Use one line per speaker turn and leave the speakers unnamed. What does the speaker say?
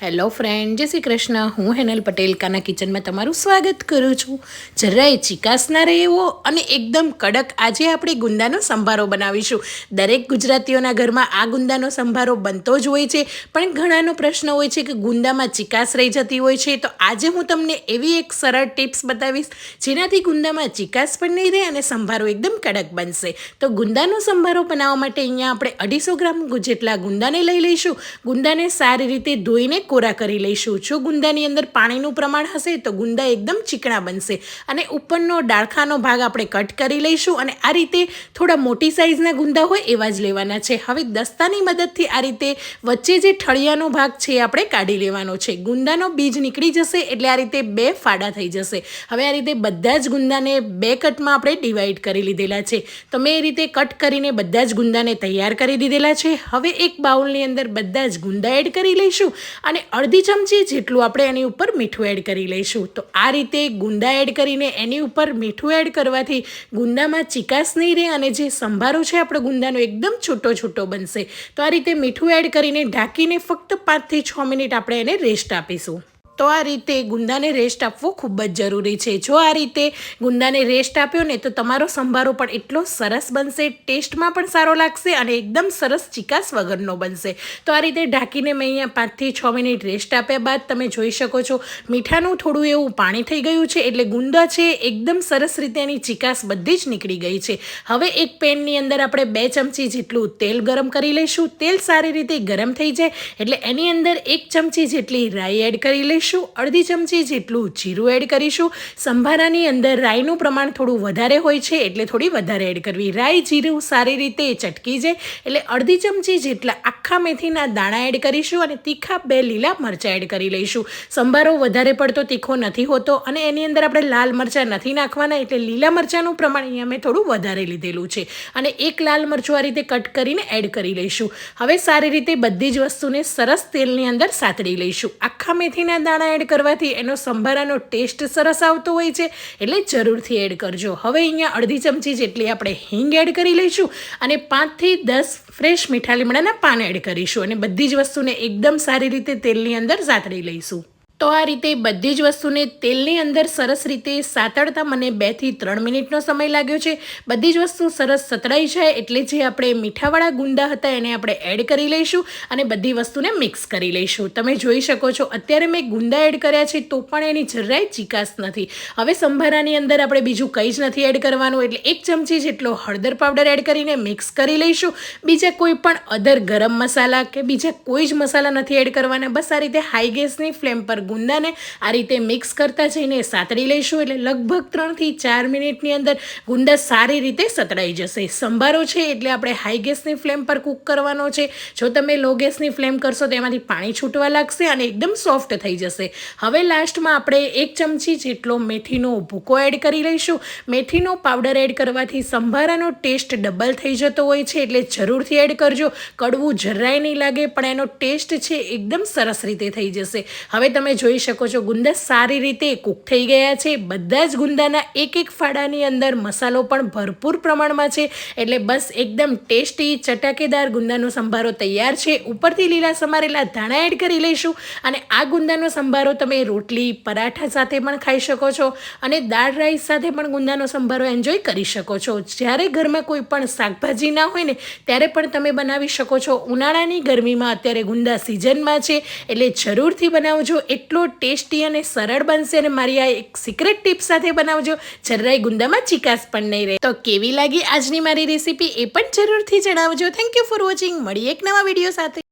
Hello friend જય શ્રી કૃષ્ણ. હું હેનલ પટેલ, કાના કિચનમાં તમારું સ્વાગત કરું છું. જરાય ચિકાસ ના રહે એવો અને એકદમ કડક આજે આપણે ગુંદાનો સંભારો બનાવીશું. દરેક ગુજરાતીઓના ઘરમાં આ ગુંદાનો સંભારો બનતો જ હોય છે. પણ ઘણાનો પ્રશ્ન હોય છે કે ગુંદામાં ચિકાસ રહી જતી હોય છે. તો આજે હું તમને એવી એક સરળ ટિપ્સ બતાવીશ, જેનાથી ગુંદામાં ચિકાસ પણ નહીં રહે અને સંભારો એકદમ કડક બનશે. તો ગુંદાનો સંભારો બનાવવા માટે અહીંયા આપણે અઢીસો ગ્રામ જેટલા ગુંદાને લઈ લઈશું. ગુંદાને સારી રીતે ધોઈને કોરા કરી લઈશું. જો ગુંદાની અંદર પાણીનું પ્રમાણ હશે, તો ગુંદા એકદમ ચીકણા બનશે. અને ઉપરનો ડાળખાનો ભાગ આપણે કટ કરી લઈશું અને આ રીતે થોડા મોટી સાઇઝના ગુંદા હોય એવા જ લેવાના છે. હવે દસ્તાની મદદથી આ રીતે વચ્ચે જે ઠળિયાનો ભાગ છે એ આપણે કાઢી લેવાનો છે. ગુંદાનો બીજ નીકળી જશે એટલે આ રીતે બે ફાડા થઈ જશે. હવે આ રીતે બધા જ ગુંદાને બે કટમાં આપણે ડિવાઈડ કરી લીધેલા છે. તો મેં એ રીતે કટ કરીને બધા જ ગુંદાને તૈયાર કરી દીધેલા છે. હવે એક બાઉલની અંદર બધા જ ગુંદા એડ કરી લઈશું અને અડધી ચમચી જેટલું આપણે એની ઉપર મીઠું એડ કરી લઈશું. તો આ રીતે ગુંદા એડ કરીને એની ઉપર મીઠું એડ કરવાથી ગુંદામાં ચિકાસ નહીં રહે અને જે સંભારો છે આપણો ગુંદાનો એકદમ છૂટો છૂટો બનશે. તો આ રીતે મીઠું એડ કરીને ઢાંકીને ફક્ત પાંચથી છ મિનિટ આપણે એને રેસ્ટ આપીશું. તો આ રીતે ગુંદાને રેસ્ટ આપવો ખૂબ જ જરૂરી છે. જો આ રીતે ગુંદાને રેસ્ટ આપ્યો ને, તો તમારો સંભારો પણ એટલો સરસ બનશે, ટેસ્ટમાં પણ સારો લાગશે અને એકદમ સરસ ચિકાસ વગરનો બનશે. તો આ રીતે ઢાંકીને મેં અહીંયા પાંચથી છ મિનિટ રેસ્ટ આપ્યા બાદ તમે જોઈ શકો છો, મીઠાનું થોડું એવું પાણી થઈ ગયું છે, એટલે ગુંદા છે એકદમ સરસ રીતે એની ચિકાસ બધી જ નીકળી ગઈ છે. હવે એક પેનની અંદર આપણે બે ચમચી જેટલું તેલ ગરમ કરી લઈશું. તેલ સારી રીતે ગરમ થઈ જાય, એટલે એની અંદર એક ચમચી જેટલી રાઈ એડ કરી લઈશું. લઈશું અડધી ચમચી જેટલું જીરું એડ કરીશું. સંભારાની અંદર રાઈનું પ્રમાણ થોડું વધારે હોય છે, એટલે થોડી વધારે એડ કરવી. રાઈ જીરું સારી રીતે ચટકી જાય, એટલે અડધી ચમચી જેટલા આખા મેથીના દાણા એડ કરીશું અને તીખા બે લીલા મરચાં એડ કરી લઈશું. સંભારો વધારે પડતો તીખો નથી હોતો અને એની અંદર આપણે લાલ મરચાં નથી નાખવાના, એટલે લીલા મરચાંનું પ્રમાણ અહીંયા મેં થોડું વધારે લીધેલું છે. અને એક લાલ મરચું આ રીતે કટ કરીને એડ કરી લઈશું. હવે સારી રીતે બધી જ વસ્તુને સરસ તેલની અંદર સાતડી લઈશું. આખા મેથીના દાણા એડ કરવાથી એનો સંભારાનો ટેસ્ટ સરસ આવતો હોય છે. એટલે જરૂરથી એડ કરજો. હવે અહીંયા અડધી ચમચી જેટલી આપણે હિંગ એડ કરી લઈશું અને પાંચથી દસ ફ્રેશ મીઠા લીમડાના પાન એડ કરીશું અને બધી જ વસ્તુને એકદમ સારી રીતે તેલની અંદર સાતળી લઈશું. તો આ રીતે બધી જ વસ્તુને તેલની અંદર સરસ રીતે સાતળતા મને બેથી ત્રણ મિનિટનો સમય લાગ્યો છે. બધી જ વસ્તુ સરસ સતળાઈ જાય એટલે જે આપણે મીઠાવાળા ગુંદા હતા એને આપણે એડ કરી લઈશું અને બધી વસ્તુને મિક્સ કરી લઈશું. તમે જોઈ શકો છો, અત્યારે મેં ગુંદા એડ કર્યા છે તો પણ એની જરાય ચિકાસ નથી. હવે સંભારાની અંદર આપણે બીજું કંઈ જ નથી એડ કરવાનું એટલે એક ચમચી જેટલો હળદર પાવડર એડ કરીને મિક્સ કરી લઈશું. બીજા કોઈ પણ અધર ગરમ મસાલા કે બીજા કોઈ જ મસાલા નથી એડ કરવાના. બસ આ રીતે હાઈ ગેસની ફ્લેમ પર ગુંદાને આ રીતે મિક્સ કરતા જઈને સાતડી લઈશું એટલે લગભગ ત્રણથી ચાર મિનિટની અંદર ગુંદા સારી રીતે સતડાઈ જશે. સંભારો છે એટલે આપણે હાઈ ગેસની ફ્લેમ પર કૂક કરવાનો છે. જો તમે લો ગેસની ફ્લેમ કરશો તો એમાંથી પાણી છૂટવા લાગશે અને એકદમ સોફ્ટ થઈ જશે. હવે લાસ્ટમાં આપણે એક ચમચી જેટલો મેથીનો ભૂકો એડ કરી લઈશું. મેથીનો પાવડર એડ કરવાથી સંભારાનો ટેસ્ટ ડબલ થઈ જતો હોય છે એટલે જરૂરથી એડ કરજો. કડવું જરાય નહીં લાગે, પણ એનો ટેસ્ટ છે એકદમ સરસ રીતે થઈ જશે. હવે તમે જોઈ શકો છો, ગુંદા સારી રીતે કૂક થઈ ગયા છે. બધા જ ગુંદાના એક એક ફાડાની અંદર મસાલો પણ ભરપૂર પ્રમાણમાં છે. એટલે બસ એકદમ ટેસ્ટી, ચટાકેદાર ગુંદાનો સંભારો તૈયાર છે. ઉપરથી લીલા સમારેલા ધાણા એડ કરી લઈશું અને આ ગુંદાનો સંભારો તમે રોટલી, પરાઠા સાથે પણ ખાઈ શકો છો અને દાળ રાઈસ સાથે પણ ગુંદાનો સંભારો એન્જોય કરી શકો છો. જ્યારે ઘરમાં કોઈ પણ શાકભાજી ના હોય ને, ત્યારે પણ તમે બનાવી શકો છો. ઉનાળાની ગરમીમાં અત્યારે ગુંદા સિઝનમાં છે, એટલે જરૂરથી બનાવજો. એટલો ટેસ્ટી અને સરળ બનશે અને મારી આ એક સિક્રેટ ટીપ સાથે બનાવજો. જરાય ગુંદામાં ચિકાસ પણ નહીં રહે. તો કેવી લાગી આજની મારી રેસીપી એ પણ જરૂરથી જણાવજો. થેન્ક યુ ફોર વોચિંગ મળીએ એક નવા વીડિયો સાથે.